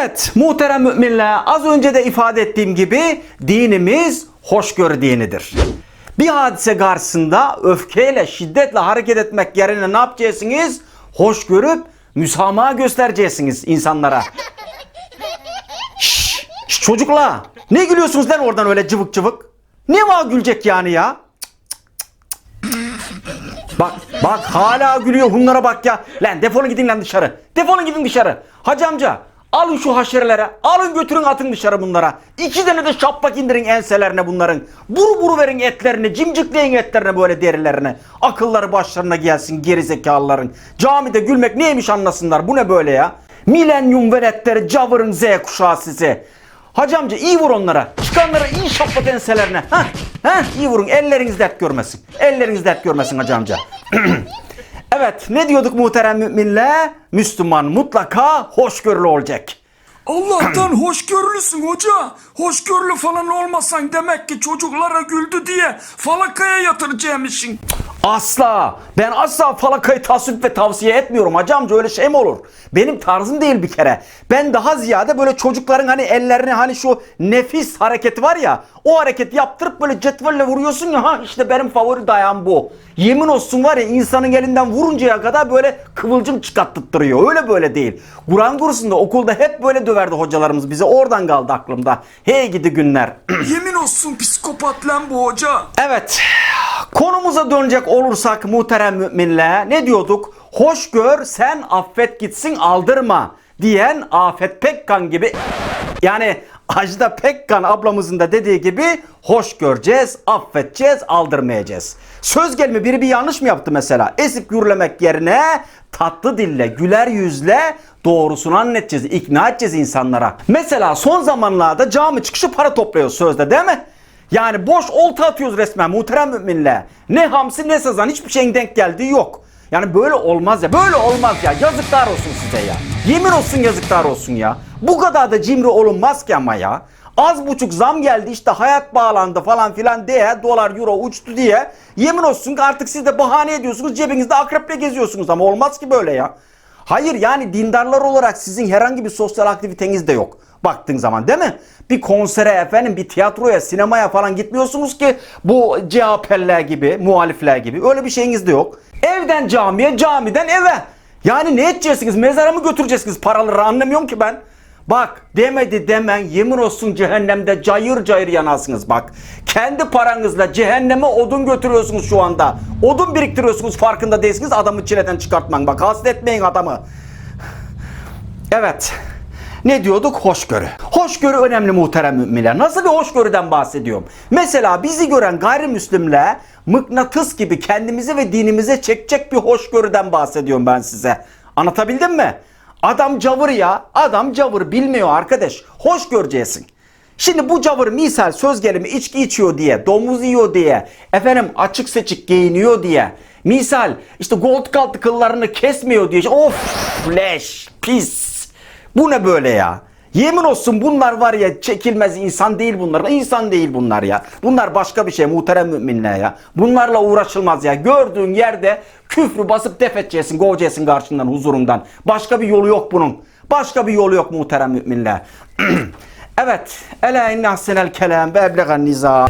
Evet muhterem müminler az önce de ifade ettiğim gibi dinimiz hoşgörü dinidir. Bir hadise karşısında öfkeyle şiddetle hareket etmek yerine ne yapacaksınız? Hoş görüp müsamaha göstereceksiniz insanlara. Şş, çocuklar ne gülüyorsunuz lan oradan öyle cıvık cıvık? Ne var gülecek yani ya? Bak bak hala gülüyor bunlara bak ya. Lan defolun gidin lan dışarı. Defolun gidin dışarı. Hacı amca alın şu haşerelere. Alın götürün atın dışarı bunlara. İki tane de şaplak indirin enselerine bunların. Buru buru verin etlerini. Cimcikleyin etlerine böyle derilerine. Akılları başlarına gelsin gerizekalıların. Camide gülmek neymiş anlasınlar. Bu ne böyle ya? Milenyum veletleri cavırın Z kuşağı sizi. Hacı amca iyi vur onlara. Çıkanlara iyi şaplat enselerine. Heh, heh, iyi vurun. Elleriniz dert görmesin. Elleriniz dert görmesin hacı amca. evet ne diyorduk muhterem müminle? Müslüman mutlaka hoşgörülü olacak. Allah'tan hoşgörülüsün hoca. Hoşgörülü falan olmasan demek ki çocuklara güldü diye falakaya yatıracağımışsın. Asla. Ben asla falakayı tasvip ve tavsiye etmiyorum hacı amca öyle şey mi olur? Benim tarzım değil bir kere. Ben daha ziyade böyle çocukların hani ellerini hani şu nefis hareketi var ya o hareketi yaptırıp böyle cetvelle vuruyorsun ya ha işte benim favori dayağım bu. Yemin olsun var ya insanın elinden vuruncaya kadar böyle kıvılcım çıkarttırıyor. Öyle böyle değil. Kur'an kursunda okulda hep böyle döverdi hocalarımız bize. Oradan kaldı aklımda. Hey gidi günler. Yemin olsun psikopat lan bu hoca. Evet. Konumuza dönecek olursak muhterem müminler ne diyorduk? Hoş gör sen affet gitsin aldırma diyen Afet Pekkan gibi yani Ajda Pekkan ablamızın da dediği gibi hoş göreceğiz, affedeceğiz, aldırmayacağız. Söz gelimi biri bir yanlış mı yaptı mesela? Esip gürlemek yerine tatlı dille, güler yüzle doğrusunu anlatacağız, ikna edeceğiz insanlara. Mesela son zamanlarda cami çıkışı para topluyor sözde değil mi? Yani boş olta atıyoruz resmen muhterem müminle. Ne hamsi ne sazan hiçbir şeyin denk geldiği yok. Yani böyle olmaz ya. Böyle olmaz ya. Yazıklar olsun size ya. Yemin olsun yazıklar olsun ya. Bu kadar da cimri olunmaz ki ama ya. Az buçuk zam geldi işte hayat bağlandı falan filan diye dolar euro uçtu diye. Yemin olsun ki artık siz de bahane ediyorsunuz cebinizde akreple geziyorsunuz ama olmaz ki böyle ya. Hayır yani dindarlar olarak sizin herhangi bir sosyal aktiviteniz de yok. Baktığın zaman değil mi? Bir konsere efendim bir tiyatroya sinemaya falan gitmiyorsunuz ki bu CHP'ler gibi muhalifler gibi öyle bir şeyiniz de yok. Evden camiye camiden eve. Yani ne edeceksiniz mezara mı götüreceksiniz paraları anlamıyorum ki ben. Bak demedi demen yemin olsun cehennemde cayır cayır yanarsınız bak. Kendi paranızla cehenneme odun götürüyorsunuz şu anda. Odun biriktiriyorsunuz farkında değilsiniz adamı çileden çıkartman. Bak hasretmeyin adamı. Evet. Ne diyorduk? Hoşgörü. Hoşgörü önemli muhterem müminler. Nasıl bir hoşgörüden bahsediyorum? Mesela bizi gören gayrimüslimle mıknatıs gibi kendimizi ve dinimize çekecek bir hoşgörüden bahsediyorum ben size. Anlatabildim mi? Adam cavır ya. Adam cavır bilmiyor arkadaş. Hoş göreceksin. Şimdi bu cavır misal söz gelimi içki içiyor diye, domuz yiyor diye, efendim açık seçik giyiniyor diye, misal işte gold kaltı kıllarını kesmiyor diye, of leş, pis. Bu ne böyle ya? Yemin olsun bunlar var ya çekilmez insan değil bunlar. İnsan değil bunlar ya. Bunlar başka bir şey muhterem müminler ya. Bunlarla uğraşılmaz ya. Gördüğün yerde küfrü basıp def edeceksin, kovacaksın karşından, huzurundan. Başka bir yolu yok bunun. Başka bir yolu yok muhterem müminler. evet. Ela inne ahsenel kelam ve eblegan nizam.